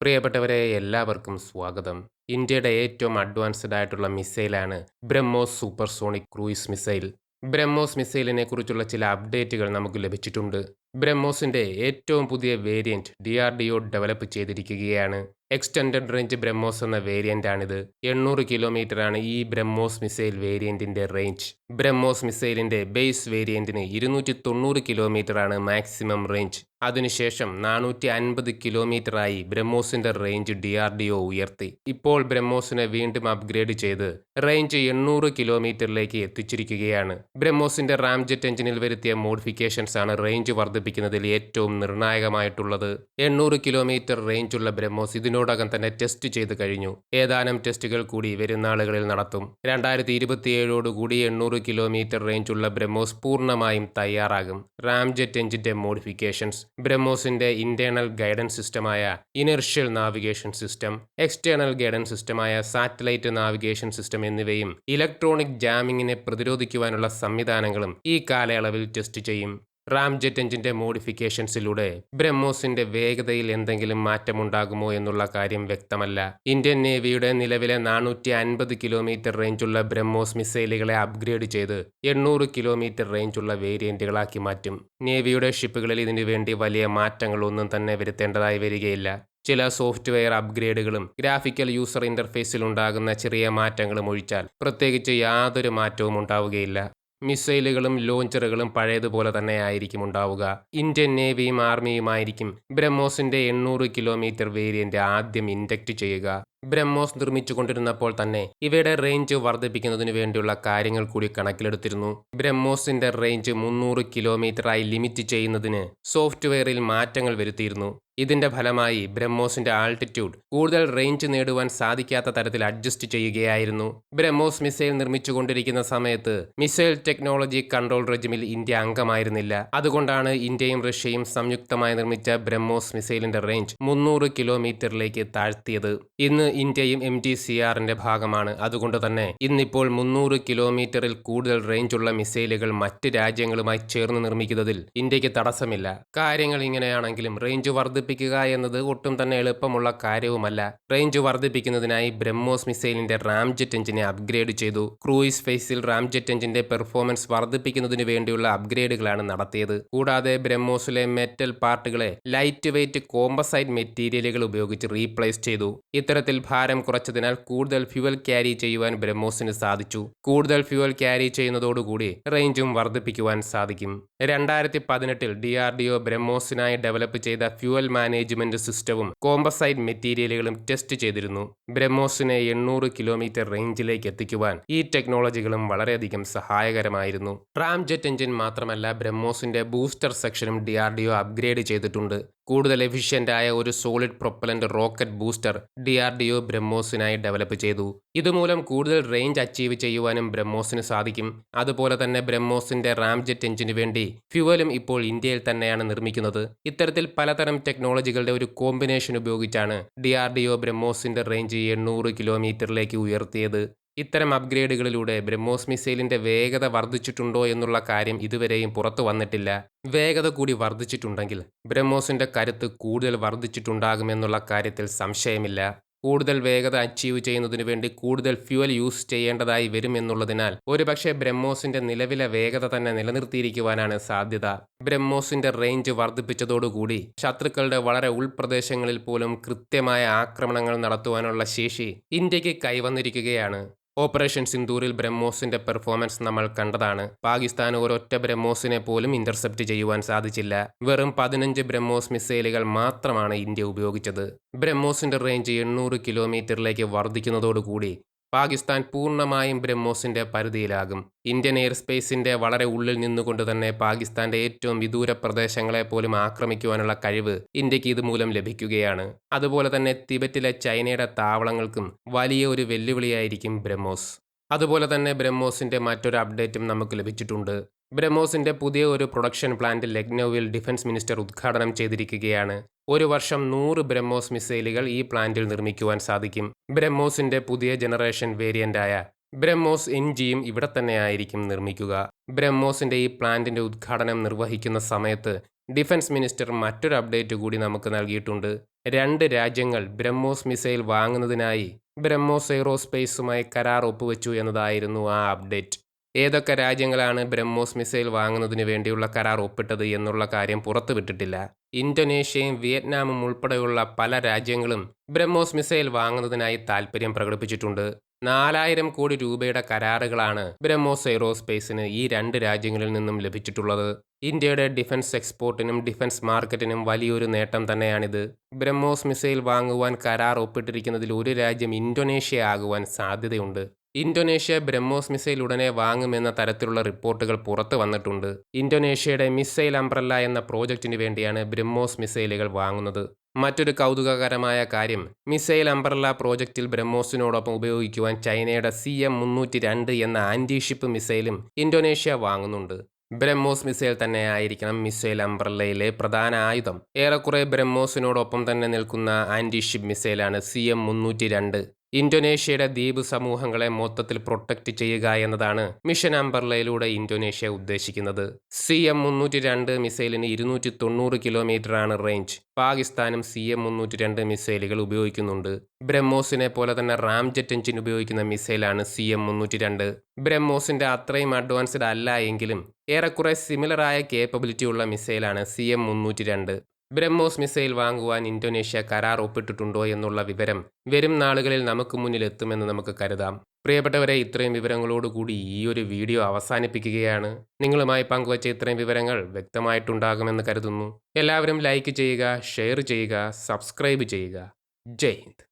പ്രിയപ്പെട്ടവരെ എല്ലാവർക്കും സ്വാഗതം. ഇന്ത്യയുടെ ഏറ്റവും അഡ്വാൻസ്ഡ് ആയിട്ടുള്ള മിസൈലാണ് BrahMos supersonic cruise missile. BrahMos മിസൈലിനെ കുറിച്ചുള്ള ചില അപ്ഡേറ്റുകൾ നമുക്ക് ലഭിച്ചിട്ടുണ്ട്. ബ്രഹ്മോസിന്റെ ഏറ്റവും പുതിയ variant D R D O develop ചെയ്തിരിക്കുകയാണ്. എക്സ്റ്റൻഡഡ് റേഞ്ച് ബ്രഹ്മോസ് എന്ന വേരിയന്റ് ആണിത്. എണ്ണൂറ് കിലോമീറ്റർ ആണ് ഈ ബ്രഹ്മോസ് മിസൈൽ വേരിയന്റിന്റെ റേഞ്ച് ബ്രഹ്മോസ് മിസൈലിന്റെ ബേസ് വേരിയന്റിന് ഇരുന്നൂറ്റി തൊണ്ണൂറ് കിലോമീറ്റർ ആണ് മാക്സിമം റേഞ്ച് അതിനുശേഷം നാനൂറ്റി അൻപത് കിലോമീറ്ററായി ബ്രഹ്മോസിന്റെ range D R D O ഉയർത്തി. ഇപ്പോൾ ബ്രഹ്മോസിനെ വീണ്ടും അപ്ഗ്രേഡ് ചെയ്ത് റേഞ്ച് എണ്ണൂറ് കിലോമീറ്ററിലേക്ക് എത്തിച്ചിരിക്കുകയാണ്. ബ്രഹ്മോസിന്റെ റാംജെറ്റ് എഞ്ചിനിൽ വരുത്തിയ മോഡിഫിക്കേഷൻസ് ആണ് റേഞ്ച് വർദ്ധിപ്പിക്കുന്നതിൽ ഏറ്റവും നിർണായകമായിട്ടുള്ളത് എണ്ണൂറ് കിലോമീറ്റർ റേഞ്ചുള്ള ബ്രഹ്മോസ് ഇതിനോടകം തന്നെ ടെസ്റ്റ് ചെയ്ത് കഴിഞ്ഞു. ഏതാനും ടെസ്റ്റുകൾ കൂടി വരുന്ന ആളുകളിൽ നടത്തും. രണ്ടായിരത്തി ഇരുപത്തിയേഴോടുകൂടി എണ്ണൂറ് കിലോമീറ്റർ റേഞ്ചുള്ള ബ്രഹ്മോസ് പൂർണമായും തയ്യാറാകും. റാംജെറ്റ് എഞ്ചിന്റെ മോഡിഫിക്കേഷൻസ് ബ്രഹ്മോസിന്റെ internal guidance സിസ്റ്റമായ inertial navigation system external guidance സിസ്റ്റമായ satellite navigation system എന്നിവയും ഇലക്ട്രോണിക് ജാമിങ്ങിനെ പ്രതിരോധിക്കുവാനുള്ള സംവിധാനങ്ങളും ഈ കാലയളവിൽ ടെസ്റ്റ് ചെയ്യും. റാംജെറ്റ് എഞ്ചിന്റെ മോഡിഫിക്കേഷൻസിലൂടെ ബ്രഹ്മോസിന്റെ വേഗതയിൽ എന്തെങ്കിലും മാറ്റമുണ്ടാകുമോ എന്നുള്ള കാര്യം വ്യക്തമല്ല. ഇന്ത്യൻ നേവിയുടെ നിലവിലെ നാനൂറ്റി അൻപത് കിലോമീറ്റർ റേഞ്ചുള്ള ബ്രഹ്മോസ് മിസൈലുകളെ അപ്ഗ്രേഡ് ചെയ്ത് എണ്ണൂറ് കിലോമീറ്റർ റേഞ്ചുള്ള വേരിയന്റുകളാക്കി മാറ്റും. നേവിയുടെ ഷിപ്പുകളിൽ ഇതിനു വേണ്ടി വലിയ മാറ്റങ്ങളൊന്നും തന്നെ വരുത്തേണ്ടതായി വരികയില്ല. ചില സോഫ്റ്റ്വെയർ അപ്ഗ്രേഡുകളും ഗ്രാഫിക്കൽ യൂസർ ഇന്റർഫേസിൽ ഉണ്ടാകുന്ന ചെറിയ മാറ്റങ്ങളും ഒഴിച്ചാൽ പ്രത്യേകിച്ച് യാതൊരു മാറ്റവും ഉണ്ടാവുകയില്ല. മിസൈലുകളും ലോഞ്ചറുകളും പഴയതുപോലെ തന്നെ ആയിരിക്കും ഉണ്ടാവുക. ഇന്ത്യൻ നേവിയും ആർമിയുമായിരിക്കും ബ്രഹ്മോസിന്റെ എണ്ണൂറ് കിലോമീറ്റർ വേരിയന്റ് ആദ്യം ഇൻഡക്റ്റ് ചെയ്യുക. ബ്രഹ്മോസ് നിർമ്മിച്ചുകൊണ്ടിരുന്നപ്പോൾ തന്നെ ഇവയുടെ റേഞ്ച് വർദ്ധിപ്പിക്കുന്നതിനു വേണ്ടിയുള്ള കാര്യങ്ങൾ കൂടി കണക്കിലെടുത്തിരുന്നു. ബ്രഹ്മോസിന്റെ റേഞ്ച് മുന്നൂറ് കിലോമീറ്ററായി ലിമിറ്റ് ചെയ്യുന്നതിന് സോഫ്റ്റ്വെയറിൽ മാറ്റങ്ങൾ വരുത്തിയിരുന്നു. ഇതിന്റെ ഫലമായി ബ്രഹ്മോസിന്റെ ആൾട്ടിറ്റ്യൂഡ് കൂടുതൽ റേഞ്ച് നേടുവാൻ സാധിക്കാത്ത തരത്തിൽ അഡ്ജസ്റ്റ് ചെയ്യുകയായിരുന്നു. ബ്രഹ്മോസ് മിസൈൽ നിർമ്മിച്ചുകൊണ്ടിരിക്കുന്ന സമയത്ത് മിസൈൽ ടെക്നോളജി കൺട്രോൾ റെജിമിൽ ഇന്ത്യ അംഗമായിരുന്നില്ല. അതുകൊണ്ടാണ് ഇന്ത്യയും റഷ്യയും സംയുക്തമായി നിർമ്മിച്ച ബ്രഹ്മോസ് മിസൈലിന്റെ റേഞ്ച് മുന്നൂറ് കിലോമീറ്ററിലേക്ക് താഴ്ത്തിയത്. ഇന്ന് ഇന്ത്യയും എം ടി സി ആറിന്റെ ഭാഗമാണ്. അതുകൊണ്ട് തന്നെ ഇന്നിപ്പോൾ മുന്നൂറ് കിലോമീറ്ററിൽ കൂടുതൽ റേഞ്ചുള്ള മിസൈലുകൾ മറ്റ് രാജ്യങ്ങളുമായി ചേർന്ന് നിർമ്മിക്കുന്നതിൽ ഇന്ത്യയ്ക്ക് തടസ്സമില്ല. കാര്യങ്ങൾ ഇങ്ങനെയാണെങ്കിലും റേഞ്ച് വർദ്ധിപ്പിക്കുക എന്നത് ഒട്ടും തന്നെ എളുപ്പമുള്ള കാര്യവുമല്ല. റേഞ്ച് വർദ്ധിപ്പിക്കുന്നതിനായി ബ്രഹ്മോസ് മിസൈലിന്റെ റാംജെറ്റ് എഞ്ചിനെ അപ്ഗ്രേഡ് ചെയ്തു. ക്രൂയിസ് ഫേസിൽ റാംജെറ്റ് എഞ്ചിന്റെ പെർഫോമൻസ് വർദ്ധിപ്പിക്കുന്നതിനു വേണ്ടിയുള്ള അപ്ഗ്രേഡുകളാണ് നടത്തിയത്. കൂടാതെ ബ്രഹ്മോസിലെ മെറ്റൽ പാർട്ടുകളെ ലൈറ്റ് വെയ്റ്റ് കോമ്പസൈറ്റ് മെറ്റീരിയലുകൾ ഉപയോഗിച്ച് റീപ്ലേസ് ചെയ്തു. ഇത്തരത്തിൽ ഭാരം കുറച്ചതിനാൽ കൂടുതൽ ഫ്യുവൽ ക്യാരി ചെയ്യുവാൻ ബ്രഹ്മോസിന് സാധിച്ചു. കൂടുതൽ ഫ്യുവൽ ക്യാരി ചെയ്യുന്നതോടുകൂടി റേഞ്ചും വർദ്ധിപ്പിക്കുവാൻ സാധിക്കും. രണ്ടായിരത്തി പതിനെട്ടിൽ ഡി ആർ ഡി ഒ ബ്രഹ്മോസിനായി ഡെവലപ്പ് ചെയ്ത ഫ്യുവൽ മാനേജ്മെന്റ് സിസ്റ്റവും കോമ്പസൈറ്റ് മെറ്റീരിയലുകളും ടെസ്റ്റ് ചെയ്തിരുന്നു. ബ്രഹ്മോസിനെ എണ്ണൂറ് കിലോമീറ്റർ റേഞ്ചിലേക്ക് എത്തിക്കുവാൻ ഈ ടെക്നോളജികളും വളരെയധികം സഹായകരമായിരുന്നു. റാംജെറ്റ് എഞ്ചിൻ മാത്രമല്ല ബ്രഹ്മോസിന്റെ ബൂസ്റ്റർ സെക്ഷനും ഡി അപ്ഗ്രേഡ് ചെയ്തിട്ടുണ്ട്. കൂടുതൽ എഫിഷ്യന്റായ ഒരു solid propellant rocket booster D R D O ബ്രഹ്മോസിനായി develop ചെയ്തു. ഇതുമൂലം കൂടുതൽ റേഞ്ച് അച്ചീവ് ചെയ്യുവാനും ബ്രഹ്മോസിന് സാധിക്കും. അതുപോലെ തന്നെ ബ്രഹ്മോസിന്റെ റാംജെറ്റ് എഞ്ചിനു വേണ്ടി ഫ്യുവലും ഇപ്പോൾ ഇന്ത്യയിൽ തന്നെയാണ് നിർമ്മിക്കുന്നത്. ഇത്തരത്തിൽ പലതരം ടെക്നോളജികളുടെ ഒരു കോമ്പിനേഷൻ ഉപയോഗിച്ചാണ് ഡി ആർ ഡി ഒ ബ്രഹ്മോസിന്റെ റേഞ്ച് എണ്ണൂറ് കിലോമീറ്ററിലേക്ക് ഉയർത്തിയത്. ഇത്തരം അപ്ഗ്രേഡുകളിലൂടെ ബ്രഹ്മോസ് മിസൈലിന്റെ വേഗത വർദ്ധിച്ചിട്ടുണ്ടോ എന്നുള്ള കാര്യം ഇതുവരെയും പുറത്തു വന്നിട്ടില്ല. വേഗത കൂടി വർദ്ധിച്ചിട്ടുണ്ടെങ്കിൽ ബ്രഹ്മോസിന്റെ കരുത്ത് കൂടുതൽ വർദ്ധിച്ചിട്ടുണ്ടാകുമെന്നുള്ള കാര്യത്തിൽ സംശയമില്ല. കൂടുതൽ വേഗത അച്ചീവ് ചെയ്യുന്നതിനു വേണ്ടി കൂടുതൽ ഫ്യുവൽ യൂസ് ചെയ്യേണ്ടതായി വരുമെന്നുള്ളതിനാൽ ഒരുപക്ഷെ ബ്രഹ്മോസിന്റെ നിലവിലെ വേഗത തന്നെ നിലനിർത്തിയിരിക്കുവാനാണ് സാധ്യത. ബ്രഹ്മോസിന്റെ റേഞ്ച് വർദ്ധിപ്പിച്ചതോടുകൂടി ശത്രുക്കളുടെ വളരെ ഉൾപ്രദേശങ്ങളിൽ പോലും കൃത്യമായ ആക്രമണങ്ങൾ നടത്തുവാനുള്ള ശേഷി ഇന്ത്യയ്ക്ക് കൈവന്നിരിക്കുകയാണ്. ഓപ്പറേഷൻ സിന്ദൂറിൽ ബ്രഹ്മോസിന്റെ പെർഫോമൻസ് നമ്മൾ കണ്ടതാണ്. പാകിസ്ഥാൻ ഒരൊറ്റ ബ്രഹ്മോസിനെ പോലും ഇന്റർസെപ്റ്റ് ചെയ്യുവാൻ സാധിച്ചില്ല. വെറും പതിനഞ്ച് ബ്രഹ്മോസ് മിസൈലുകൾ മാത്രമാണ് ഇന്ത്യ ഉപയോഗിച്ചത്. ബ്രഹ്മോസിന്റെ റേഞ്ച് എണ്ണൂറ് കിലോമീറ്ററിലേക്ക് വർദ്ധിക്കുന്നതോടുകൂടി പാകിസ്ഥാൻ പൂർണമായും ബ്രഹ്മോസിന്റെ പരിധിയിലാകും. ഇന്ത്യൻ എയർ സ്പേസിന്റെ വളരെ ഉള്ളിൽ നിന്നുകൊണ്ട് തന്നെ പാകിസ്ഥാന്റെ ഏറ്റവും വിദൂര പ്രദേശങ്ങളെ പോലും ആക്രമിക്കുവാനുള്ള കഴിവ് ഇന്ത്യയ്ക്ക് ഇതുമൂലം ലഭിക്കുകയാണ്. അതുപോലെ തന്നെ തിബറ്റിലെ ചൈനയുടെ താവളങ്ങൾക്കും വലിയ ഒരു വെല്ലുവിളിയായിരിക്കും ബ്രഹ്മോസ്. അതുപോലെ തന്നെ ബ്രഹ്മോസിന്റെ മറ്റൊരു അപ്ഡേറ്റും നമുക്ക് ലഭിച്ചിട്ടുണ്ട്. ബ്രഹ്മോസിന്റെ പുതിയ ഒരു പ്രൊഡക്ഷൻ പ്ലാന്റ് ലക്നൌവിൽ ഡിഫൻസ് മിനിസ്റ്റർ ഉദ്ഘാടനം ചെയ്തിരിക്കുകയാണ്. ഒരു വർഷം നൂറ് ബ്രഹ്മോസ് മിസൈലുകൾ ഈ പ്ലാന്റിൽ നിർമ്മിക്കുവാൻ സാധിക്കും. ബ്രഹ്മോസിന്റെ പുതിയ ജനറേഷൻ വേരിയന്റായ ബ്രഹ്മോസ് എൻ ജിയും ഇവിടെ തന്നെയായിരിക്കും നിർമ്മിക്കുക. ബ്രഹ്മോസിന്റെ ഈ പ്ലാന്റിന്റെ ഉദ്ഘാടനം നിർവഹിക്കുന്ന സമയത്ത് ഡിഫൻസ് മിനിസ്റ്റർ മറ്റൊരു അപ്ഡേറ്റ് കൂടി നമുക്ക് നൽകിയിട്ടുണ്ട്. രണ്ട് രാജ്യങ്ങൾ ബ്രഹ്മോസ് മിസൈൽ വാങ്ങുന്നതിനായി ബ്രഹ്മോസ് എയ്റോസ്പേസുമായി കരാർ ഒപ്പുവെച്ചു എന്നതായിരുന്നു ആ അപ്ഡേറ്റ്. ഏതൊക്കെ രാജ്യങ്ങളാണ് ബ്രഹ്മോസ് മിസൈൽ വാങ്ങുന്നതിന് വേണ്ടിയുള്ള കരാർ ഒപ്പിട്ടത് എന്നുള്ള കാര്യം പുറത്തുവിട്ടിട്ടില്ല. ഇന്തോനേഷ്യയും വിയറ്റ്നാമും ഉൾപ്പെടെയുള്ള പല രാജ്യങ്ങളും ബ്രഹ്മോസ് മിസൈൽ വാങ്ങുന്നതിനായി താൽപ്പര്യം പ്രകടിപ്പിച്ചിട്ടുണ്ട്. നാലായിരം കോടി രൂപയുടെ കരാറുകളാണ് ബ്രഹ്മോസ് എയ്റോസ്പേസിന് ഈ രണ്ട് രാജ്യങ്ങളിൽ നിന്നും ലഭിച്ചിട്ടുള്ളത്. ഇന്ത്യയുടെ ഡിഫൻസ് എക്സ്പോർട്ടിനും ഡിഫൻസ് മാർക്കറ്റിനും വലിയൊരു നേട്ടം തന്നെയാണിത്. ബ്രഹ്മോസ് മിസൈൽ വാങ്ങുവാൻ കരാർ ഒപ്പിട്ടിരിക്കുന്നതിൽ ഒരു രാജ്യം ഇന്തോനേഷ്യ ആകുവാൻ സാധ്യതയുണ്ട്. ഇന്തോനേഷ്യ ബ്രഹ്മോസ് മിസൈൽ ഉടനെ വാങ്ങുമെന്ന തരത്തിലുള്ള റിപ്പോർട്ടുകൾ പുറത്തു വന്നിട്ടുണ്ട്. ഇന്തോനേഷ്യയുടെ മിസൈൽ അംബ്രല്ല എന്ന പ്രോജക്റ്റിന് വേണ്ടിയാണ് ബ്രഹ്മോസ് മിസൈലുകൾ വാങ്ങുന്നത്. മറ്റൊരു കൗതുകകരമായ കാര്യം മിസൈൽ അംബ്രല്ല പ്രോജക്റ്റിൽ ബ്രഹ്മോസിനോടൊപ്പം ഉപയോഗിക്കുവാൻ ചൈനയുടെ സി എം മുന്നൂറ്റി രണ്ട് എന്ന ആന്റിഷിപ്പ് മിസൈലും ഇന്തോനേഷ്യ വാങ്ങുന്നുണ്ട്. ബ്രഹ്മോസ് മിസൈൽ തന്നെ ആയിരിക്കണം മിസൈൽ അംബ്രല്ലയിലെ പ്രധാന ആയുധം. ഏറെക്കുറെ ബ്രഹ്മോസിനോടൊപ്പം തന്നെ നിൽക്കുന്ന ആന്റിഷിപ്പ് മിസൈലാണ് സി എം മുന്നൂറ്റി രണ്ട് ഇന്തോനേഷ്യയുടെ ദ്വീപ് സമൂഹങ്ങളെ മൊത്തത്തിൽ പ്രൊട്ടക്റ്റ് ചെയ്യുക എന്നതാണ് മിഷൻ അംബർലയിലൂടെ ഇന്തോനേഷ്യ ഉദ്ദേശിക്കുന്നത്. സി എം മുന്നൂറ്റി രണ്ട് മിസൈലിന് ഇരുന്നൂറ്റി തൊണ്ണൂറ് കിലോമീറ്ററാണ് റേഞ്ച് പാകിസ്ഥാനും സി എം മുന്നൂറ്റി രണ്ട് മിസൈലുകൾ ഉപയോഗിക്കുന്നുണ്ട്. ബ്രഹ്മോസിനെ പോലെ തന്നെ റാംജെറ്റ് എഞ്ചിൻ ഉപയോഗിക്കുന്ന മിസൈലാണ് സി എം മുന്നൂറ്റി രണ്ട് ബ്രഹ്മോസിന്റെ അത്രയും അഡ്വാൻസ്ഡ് അല്ല എങ്കിലും ഏറെക്കുറെ സിമിലറായ കേപ്പബിലിറ്റി ഉള്ള മിസൈലാണ് സി എം മുന്നൂറ്റി രണ്ട് ബ്രഹ്മോസ് മിസൈൽ വാങ്ങുവാൻ ഇന്തോനേഷ്യ കരാർ ഒപ്പിട്ടിട്ടുണ്ടോ എന്നുള്ള വിവരം വരും നാളുകളിൽ നമുക്ക് മുന്നിൽ എത്തുമെന്ന് നമുക്ക് കരുതാം. പ്രിയപ്പെട്ടവരെ ഇത്രയും വിവരങ്ങളോടുകൂടി ഈ ഒരു വീഡിയോ അവസാനിപ്പിക്കുകയാണ്. നിങ്ങളുമായി പങ്കുവച്ച ഇത്രയും വിവരങ്ങൾ വ്യക്തമായിട്ടുണ്ടാകുമെന്ന് കരുതുന്നു. എല്ലാവരും ലൈക്ക് ചെയ്യുക ഷെയർ ചെയ്യുക സബ്സ്ക്രൈബ് ചെയ്യുക. ജയ് ഹിന്ദ്.